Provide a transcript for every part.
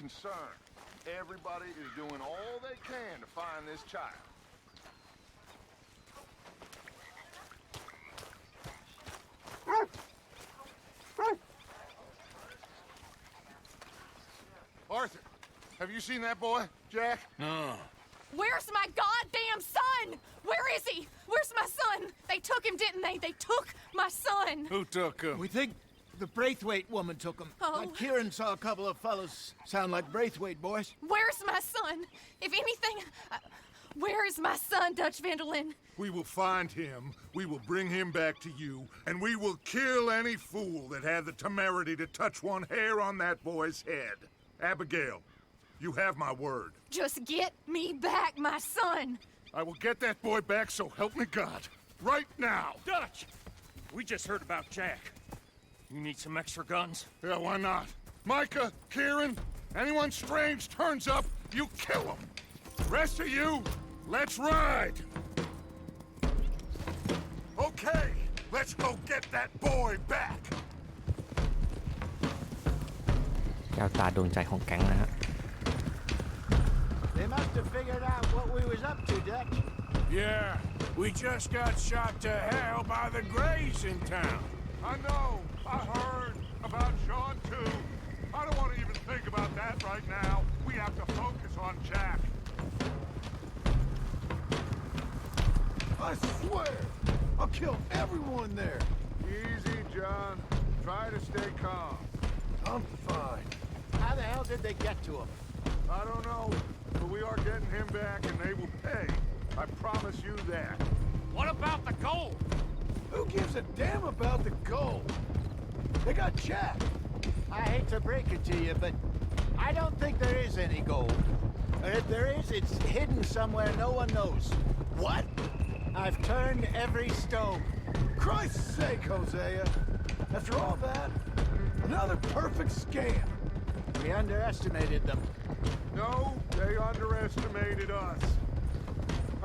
concerned. Everybody is doing all they can to find this child. Arthur, have you seen that boy, Jack? No. Where's my goddamn son? Where is he? Where's my son? They took him, didn't they? They took my son. Who took him? We think the Braithwaite woman took him. Oh. But Kieran saw a couple of fellows sound like Braithwaite boys. Where's my son? If anything, uh, where is my son, Dutch Vanderlyn? We will find him, we will bring him back to you, and we will kill any fool that had the temerity to touch one hair on that boy's head. Abigail, you have my word. Just get me back, my son. I will get that boy back, so help me God. Right now. Dutch! We just heard about Jack. You need some extra guns? Yeah, why not? Micah, Kieran, anyone strange turns up, you kill him. Rest of you, let's ride. Okay, let's go get that boy back. แก้วตาดวงใจของแก๊งนะฮะ They must have figured out what we was up to, Dutch. Yeah, we just got shot to hell by the Greys in town. I know. I heard about Sean too. I don't want to even think about that right now. We have to focus on Jack. I swear, I'll kill everyone there. Easy, John. Try to stay calm. I'm fine. How the hell did they get to him? I don't know, but we are getting him back and they will pay. I promise you that. What about the gold? Who gives a damn about the gold? They got Jack. I hate to break it to you, but I don't think there is any gold. And if there is, it's hidden somewhere no one knows. What? I've turned every stone. Christ's sake, Hosea. After all that, another perfect scam. We underestimated them. No, they underestimated us.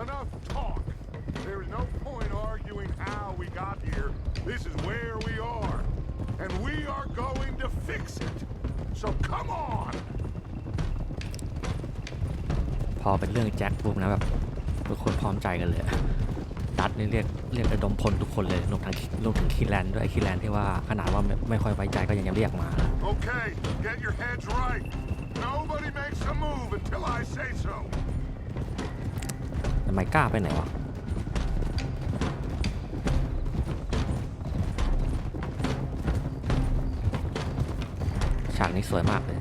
Enough talk. There is no point arguing how we got here. This is where we are. And we are going to fix it. So come on! พอเป็นเรื่องแจ็คปุ๊บนะแบบทุกคนพร้อมใจกันเลยดัดนี่เรียกเรียกระดมพลทุกคนเลยรวมทั้งรวมถึงคีแลนด์ด้วยคีแลนด์ที่ว่าขนาดว่าไม่ไม่ค่อยไว้ใจก็ยังจะเรียกมานะ Okay, get your heads right. Nobody makes a move until I say so. แต่ไมกล้าไปไหนวะ ฉากนี้สวยมากเลย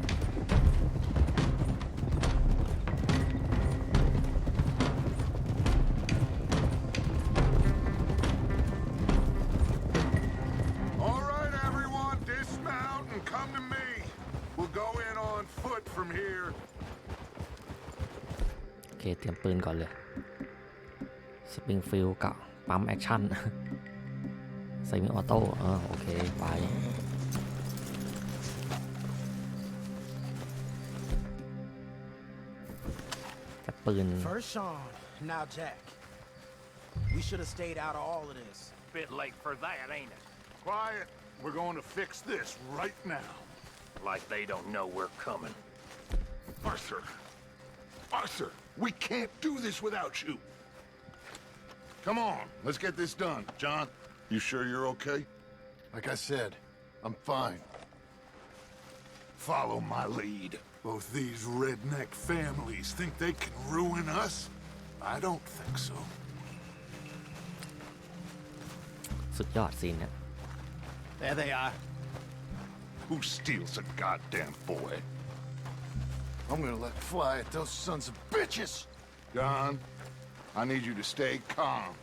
All right, everyone, dismount and come to me. We'll go in on foot from here. โอเค เตรียมปืนก่อนเลย สปริงฟิลกับปั๊มแอคชั่นใส่มิออโต้เออโอเค ไป แต่ปืน First Sean, now Jack. We should have stayed out of all of this. Bit late for that, ain't it? Quiet. We're going to fix this right now. Like they don't know we're coming. Arthur. Arthur, we can't do this without you. Come on, let's get this done. John, you sure you're okay? Like I said, I'm fine. Follow my lead. Both these redneck families think they can ruin us? I don't think so. สุดยอดซีนเนี่ย There they are. Who steals a goddamn boy? I'm gonna let fly at those sons of bitches! John, I need you to stay calm.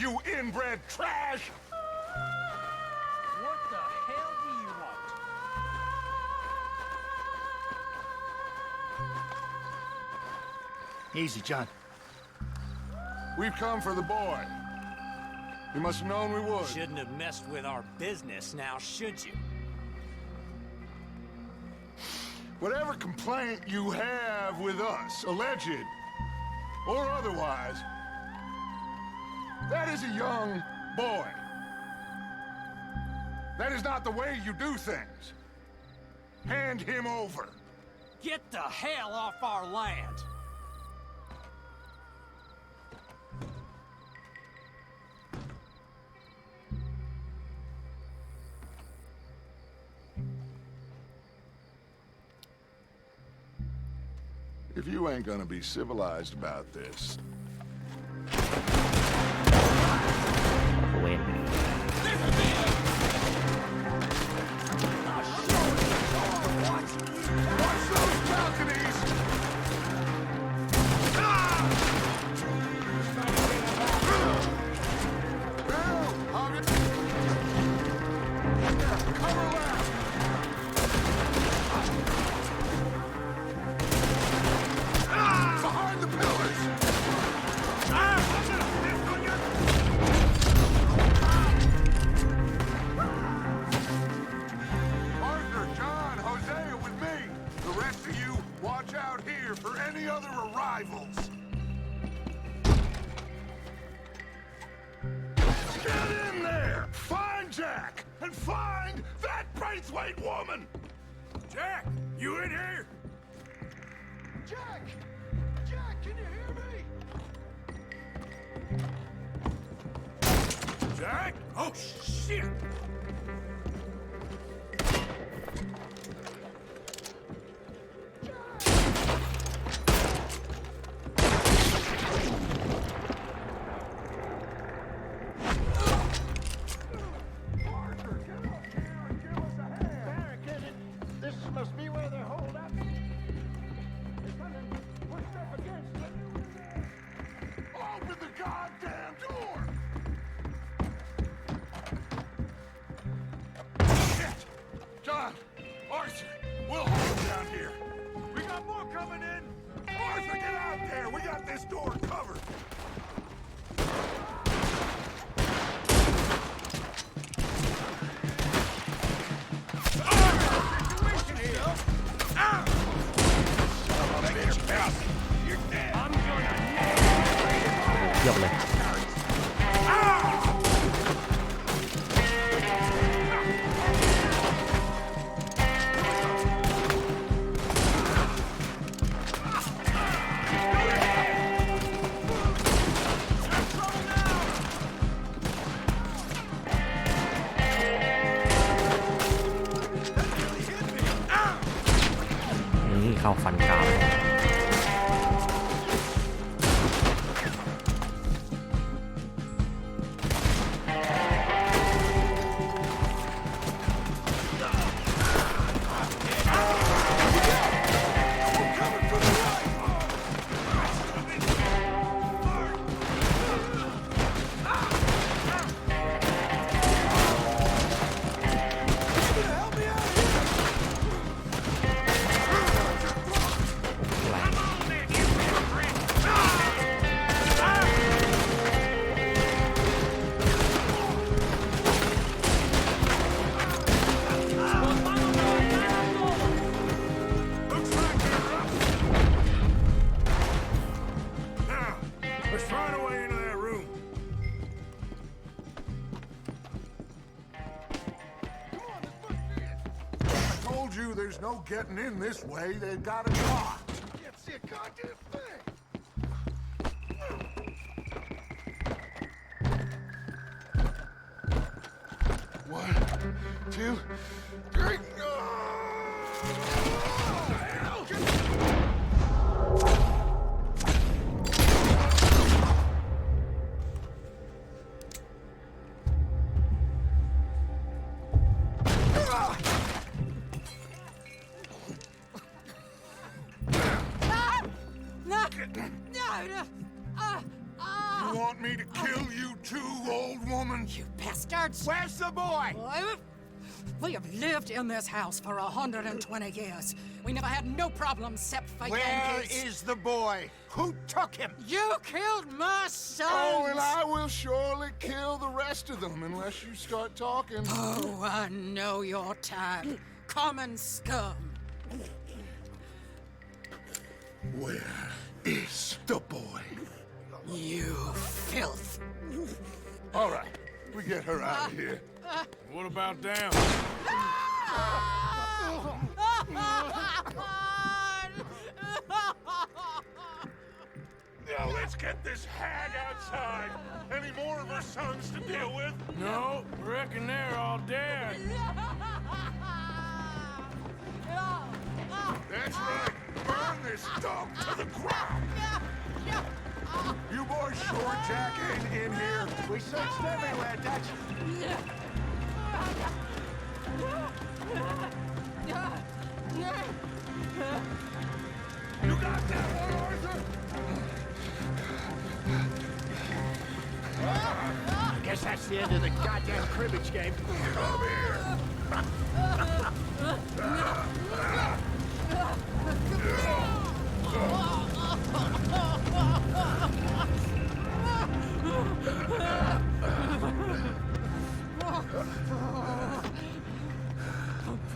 You inbred trash! What the hell do you want? Easy, John. We've come for the boy. You must have known we would. Shouldn't have messed with our business now, should you? Whatever complaint you have with us, alleged or otherwise, That is a young boy. That is not the way you do things. Hand him over. Get the hell off our land! If you ain't gonna be civilized about this, Get in there! Find Jack! And find that Braithwaite woman! Jack, you in here? Jack! Jack, can you hear me? Jack? Oh, shit! This door getting in this way. They've got it locked. Can't see a goddamn thing. One, two, three. Ah! Where's the boy? We have lived in this house for 120 years. We never had no problems except for Where Yankees. is the boy? Who took him? You killed my son! Oh, and I will surely kill the rest of them unless you start talking. Oh, I know your type. Common scum. Where is the boy? You filth. All right, we get her out of ah. here. Ah. What about them? Ah. Now let's get this hag outside. Any more of her sons to deal with? No, reckon they're all dead. That's right. Burn this dump to the ground. You boys sure Jack ain't in here? We searched everywhere, Dutch. You got that one, Arthur? I guess that's the end of the goddamn cribbage game. Come here.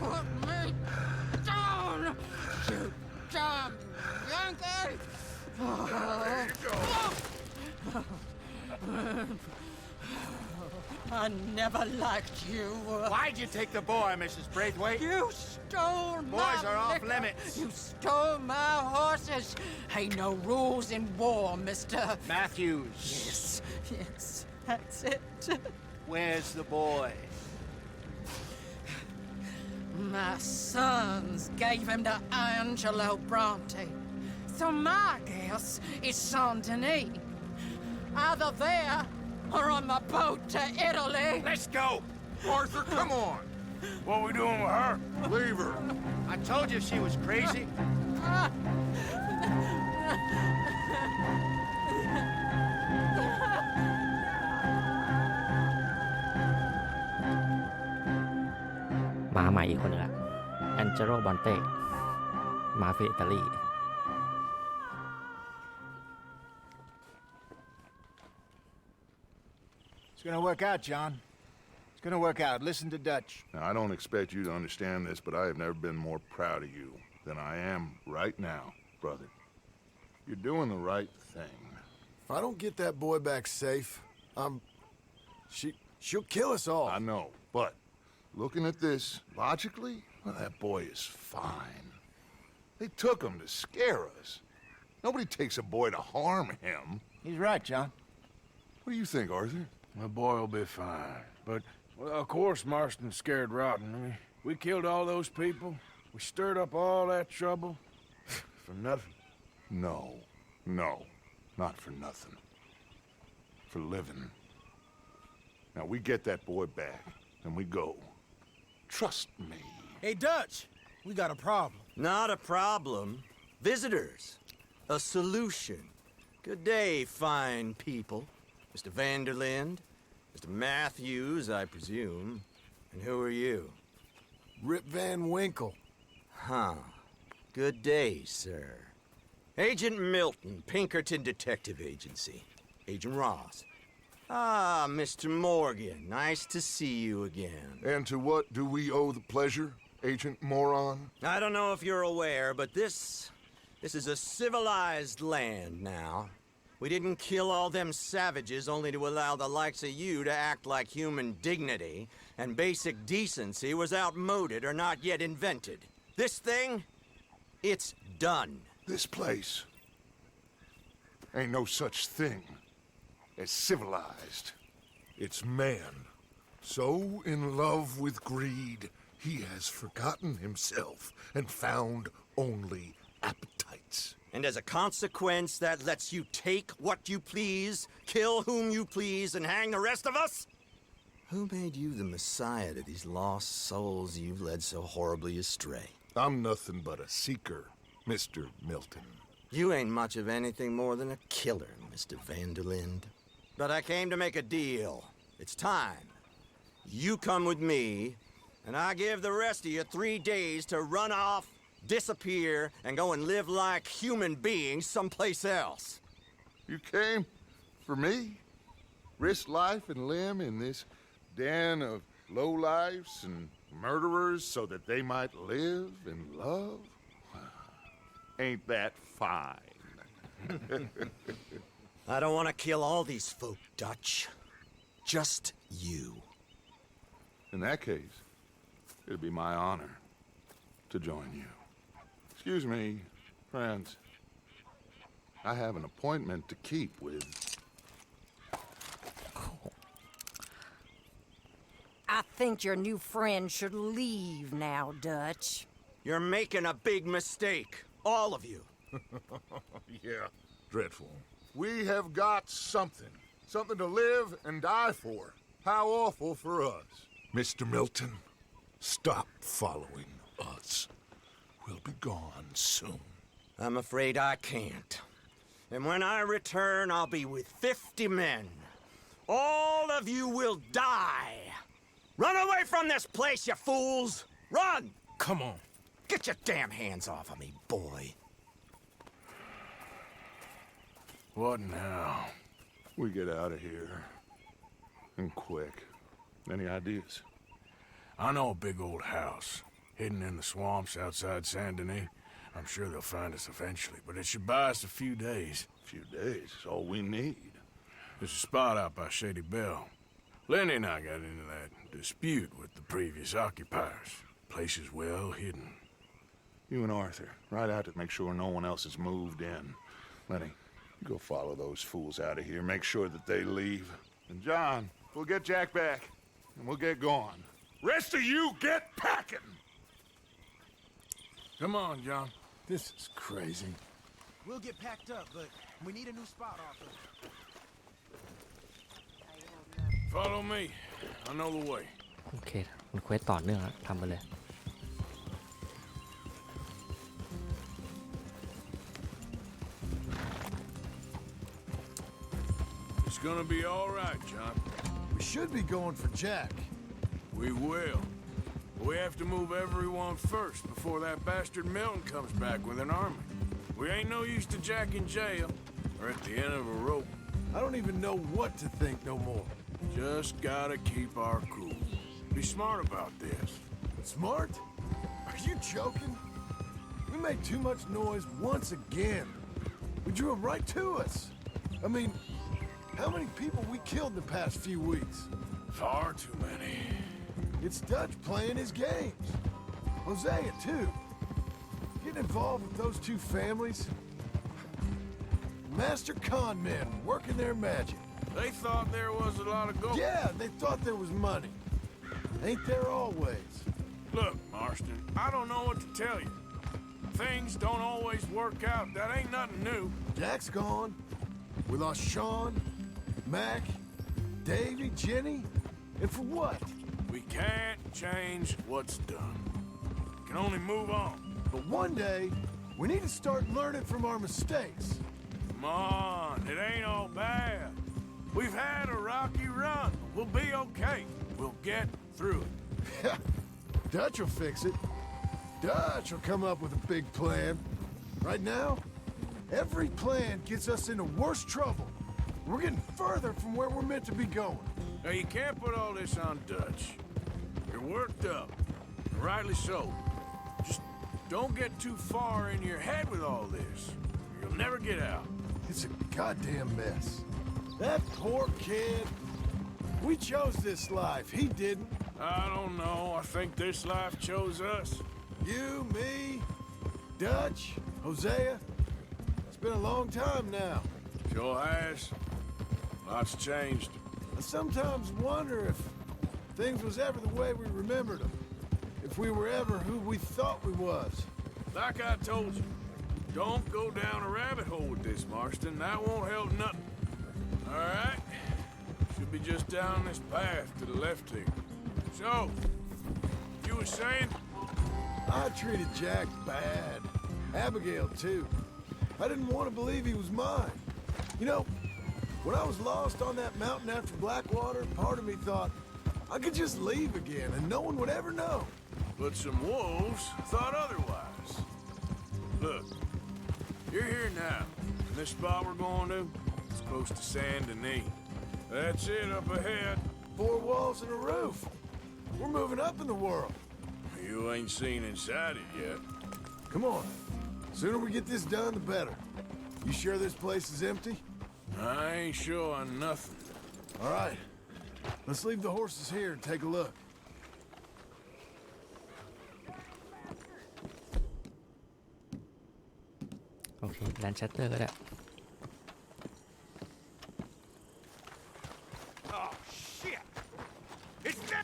Put me down, you damn Yankee! There you go. I never liked you. Why'd you take the boy, Mrs. Braithwaite? You stole my Boys are off liquor. limits. You stole my horses. Ain't no rules in war, mister. Matthews, Yes, yes, that's it. where's the boy? My sons gave him to Angelo Bronte. So my guess is Saint Denis. Either there or on the boat to Italy. Let's go. Arthur, come on. What we doing with her? Leave her. I told you she was crazy. "มาใหม่อีกคนหนึงละแอนเจโรบอนเต้มาเฟอิตาลี gonna work out, John. It's gonna work out. Listen to Dutch. Now, I don't expect you to understand this, but I have never been more proud of you than I am right now, brother. You're doing the right thing. If I don't get that boy back safe, I'm. She. She'll kill us all. I know, but looking at this logically, well, that boy is fine. They took him to scare us. Nobody takes a boy to harm him. He's right, John. What do you think, Arthur? My boy will be fine. But, well, of course, Marston's scared rotten. I mean, we killed all those people. We stirred up all that trouble. For nothing. No, no, not for nothing. For living. Now, we get that boy back, and we go. Trust me. Hey, Dutch, we got a problem. Not a problem. Visitors. A solution. Good day, fine people. Mr. Vanderlind, Mr. Matthews, I presume. And who are you? Rip Van Winkle. Huh. Good day, sir. Agent Milton, Pinkerton Detective Agency. Agent Ross. Ah, Mr. Morgan, nice to see you again. And to what do we owe the pleasure, Agent Moron? I don't know if you're aware, but this. this is a civilized land now. We didn't kill all them savages only to allow the likes of you to act like human dignity, and basic decency was outmoded or not yet invented. This thing, it's done. This place ain't no such thing as civilized. It's man. So in love with greed, he has forgotten himself and found only appetites. And as a consequence, that lets you take what you please, kill whom you please, and hang the rest of us? Who made you the messiah to these lost souls you've led so horribly astray? I'm nothing but a seeker, Mr. Milton. You ain't much of anything more than a killer, Mr. Vanderlind. But I came to make a deal. It's time. You come with me, and I give the rest of you three days to run off, disappear, and go and live like human beings someplace else. You came for me? Risk life and limb in this den of lowlifes and murderers so that they might live and love? Ain't that fine? I don't want to kill all these folk, Dutch. Just you. In that case, it'd be my honor to join you. Excuse me, friends. I have an appointment to keep with. I think your new friend should leave now, Dutch. You're making a big mistake. All of you. Yeah. Dreadful. We have got something. Something to live and die for. How awful for us. Mr. Milton, stop following us. We'll be gone soon. I'm afraid I can't. And when I return, I'll be with 50 men. All of you will die. Run away from this place, you fools! Run! Come on. Get your damn hands off of me, boy. What now? We get out of here. And quick. Any ideas? I know a big old house hidden in the swamps outside Saint Denis. I'm sure they'll find us eventually, but it should buy us a few days. A few days is all we need. There's a spot out by Shady Bell. Lenny and I got into that dispute with the previous occupiers. Place is well hidden. You and Arthur, ride out to make sure no one else has moved in. Lenny, you go follow those fools out of here. Make sure that they leave. And John, we'll get Jack back, and we'll get going. Rest of you, get packing! Come on, John. This is crazy. We'll get packed up, but we need a new spot, Arthur. Follow me. I know the way. โอเคมันเควสต่อเนื่องอะทำไปเลย It's gonna be all right, John. We should be going for Jack. We will. We have to move everyone first before that bastard Milton comes back with an army. We ain't no use to Jack in jail or at the end of a rope. I don't even know what to think no more. Just gotta keep our cool. Be smart about this. Smart? Are you joking? We made too much noise once again. We drew them right to us. I mean, how many people we killed in the past few weeks? Far too many. It's Dutch playing his games. Hosea, too. Getting involved with those two families. Master con men working their magic. They thought there was a lot of gold. Yeah, they thought there was money. Ain't there always? Look, Marston, I don't know what to tell you. Things don't always work out. That ain't nothing new. Jack's gone. We lost Sean, Mac, Davy, Jenny. And for what? We can't change what's done. We Can only move on. But one day, we need to start learning from our mistakes. Come on, it ain't all bad. We've had a rocky run. We'll be okay. We'll get through it. Dutch will fix it. Dutch will come up with a big plan. Right now, every plan gets us into worse trouble. We're getting further from where we're meant to be going. Now, you can't put all this on Dutch. Worked up, rightly so. Just don't get too far in your head with all this. You'll never get out. It's a goddamn mess. That poor kid. We chose this life. He didn't. I don't know. I think this life chose us. You, me, Dutch, Hosea. It's been a long time now. Sure has. Lots changed. I sometimes wonder if things was ever the way we remembered them. If we were ever who we thought we was. Like I told you, don't go down a rabbit hole with this, Marston. That won't help nothing. All right? Should be just down this path to the left here. So, you were saying? I treated Jack bad. Abigail, too. I didn't want to believe he was mine. You know, when I was lost on that mountain after Blackwater, part of me thought I could just leave again and no one would ever know. But some wolves thought otherwise. Look, you're here now. And this spot we're going to, is close to Saint Denis. That's it up ahead. Four walls and a roof. We're moving up in the world. You ain't seen inside it yet. Come on. Sooner we get this done, the better. You sure this place is empty? I ain't sure on nothing. All right. Let's leave the horses here and take a look. โอเคแลนเชสเตอร์ก็ได้ Oh, shit! It's that...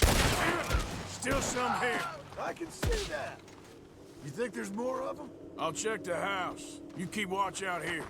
Still some here. I can see that. You think there's more of them? I'll check the house. You keep watch out here.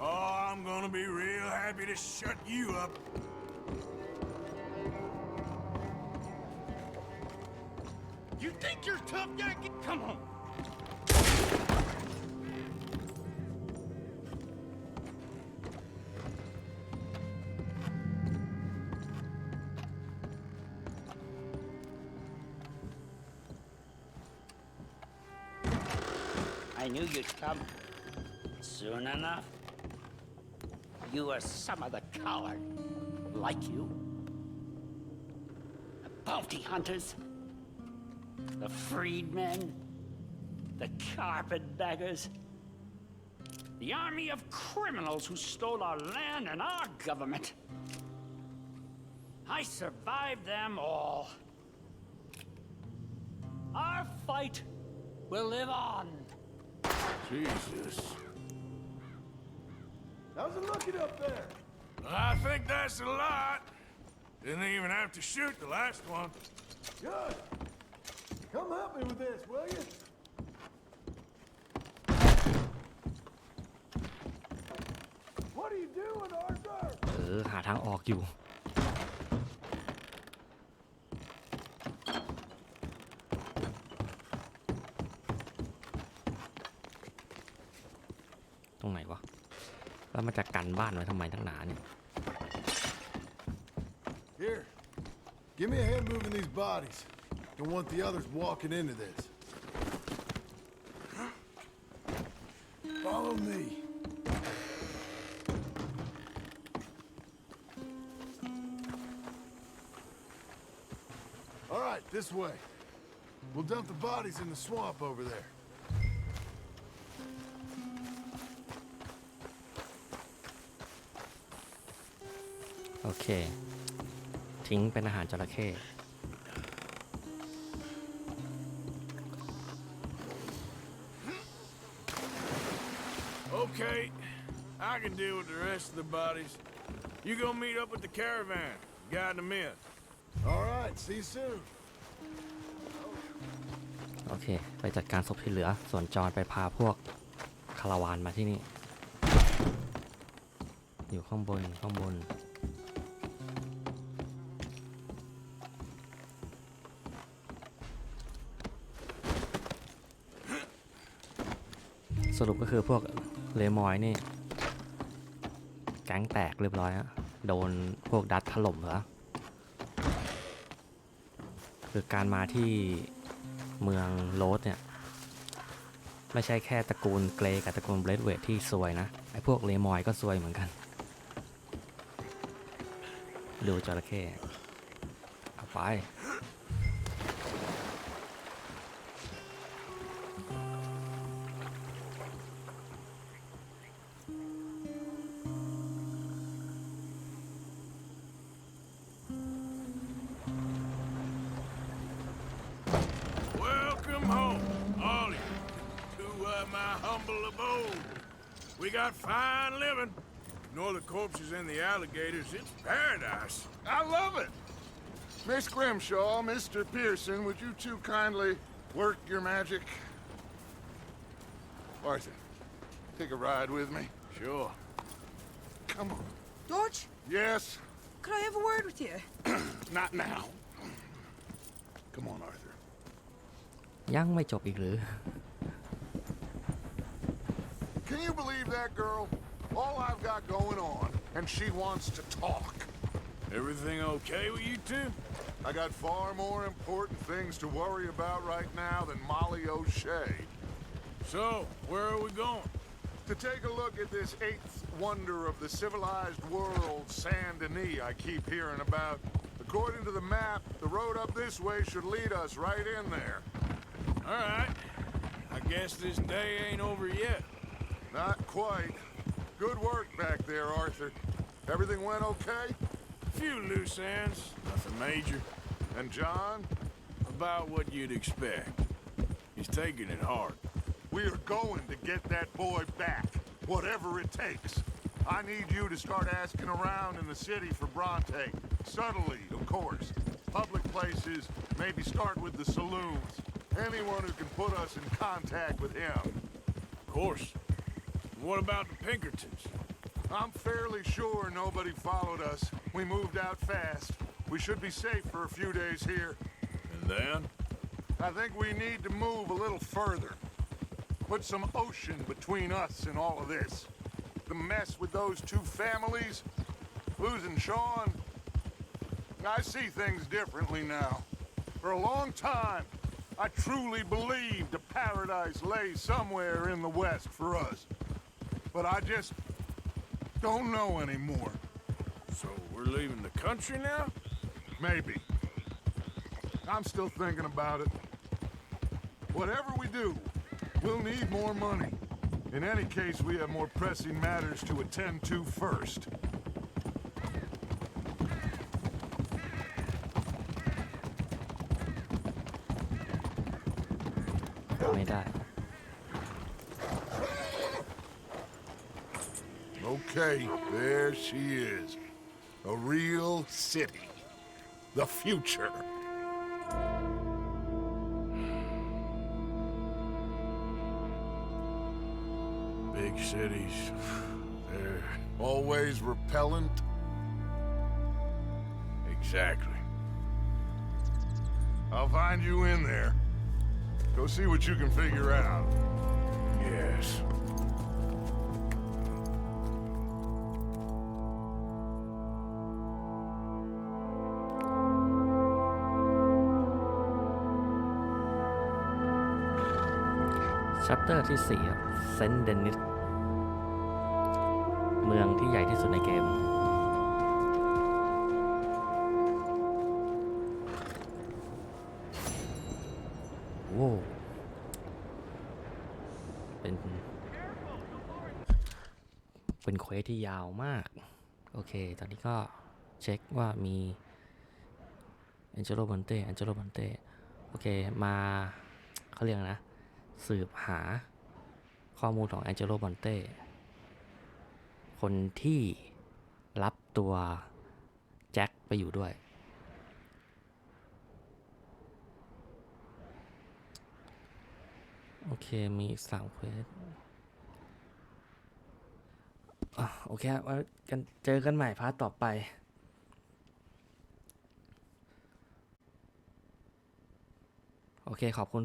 Oh, I'm gonna be real happy to shut you up. You think you're tough, Yankee? Come on. I knew you'd come. Soon enough. You were some of the coward. Like you. The bounty hunters. The freedmen. The carpetbaggers. The army of criminals who stole our land and our government. I survived them all. Our fight will live on. Jesus. How's it looking up there? I think that's a lot. Didn't even have to shoot the last one. Good. Come help me with this, will you? What are you doing, Arthur? เออ หาทางออกอยู่ ตรงไหนวะ แล้วมันจะกันบ้านไว้ทำไมทั้งหนาเนี่ย Here. Give me a hand moving these bodies. Don't want the others walking into this. Follow me. All right, this way. We'll dump the bodies in the swamp over there. โอเค ทิ้งเป็นอาหารจระเข้ Okay, I can deal with the rest of the bodies. You go meet up with the caravan. Guide them in. All right, see you soon. โอเค ไปจัดการศพที่เหลือ ส่วนจอนไปพาพวกคาราวานมาที่นี่ อยู่ข้างบนอยู่ข้างบน สรุปก็คือพวกเลมอยนี่ แก๊งแตกเรียบร้อยฮะโดนพวกดัตถล่มเหรอคือการมาที่เมืองโรสเนี่ย ไม่ใช่แค่ตระกูลเกรกับตระกูลเบลดเวทที่ซวยนะ ไอ้พวกเลมอยก็ซวยเหมือนกัน ดูจระเข้เอาไป We got fine living. Ignore the corpses and the alligators. It's paradise. I love it. Miss Grimshaw, Mr. Pearson, would you two kindly work your magic? Arthur, take a ride with me. Sure. Come on. George? Yes, Could I have a word with you? Not now. Come on, Arthur. ยังไม่จบอีกหรือ can you believe that girl? All I've got going on, and she wants to talk. Everything okay with you two? I got far more important things to worry about right now than Molly O'Shea. So, where are we going? To take a look at this eighth wonder of the civilized world, Saint Denis, I keep hearing about. According to the map, the road up this way should lead us right in there. All right. I guess this day ain't over yet. Not quite. Good work back there, Arthur. Everything went okay? A Few loose ends, nothing major. And John? About what you'd expect. He's taking it hard. We are going to get that boy back, whatever it takes. I need you to start asking around in the city for Bronte. Subtly, of course. Public places, maybe start with the saloons. Anyone who can put us in contact with him. Of course. What about the Pinkertons? I'm fairly sure nobody followed us. We moved out fast. We should be safe for a few days here. And then? I think we need to move a little further. Put some ocean between us and all of this. The mess with those two families, losing Sean. I see things differently now. For a long time, I truly believed a paradise lay somewhere in the west for us but I just don't know anymore. So we're leaving the country now? Maybe. I'm still thinking about it. Whatever we do, we'll need more money. In any case, we have more pressing matters to attend to first. I mean, Okay, there she is. A real city. The future. Big cities. They're Always repellent. exactly. I'll find you in there. Go see what you can figure out. Yes. เตอร์ที่4ครับเซนเดนิสเมืองที่ใหญ่ที่สุดในเกมโว้เป็น เป็นเควสที่ยาวมาก โอเค ตอนนี้ก็เช็คว่ามีแองเจโลบอนเต้แองเจโลบอนเต้โอเค มาเขาเรียกนะ สืบหาข้อมูลของแองเจโลบอนเต้คนที่รับตัวแจ็คไปอยู่ด้วย โอเค มีสามเควสโอเคไว้กันเจอกันใหม่พาร์ทต่อไปโอเค ขอบคุณทุก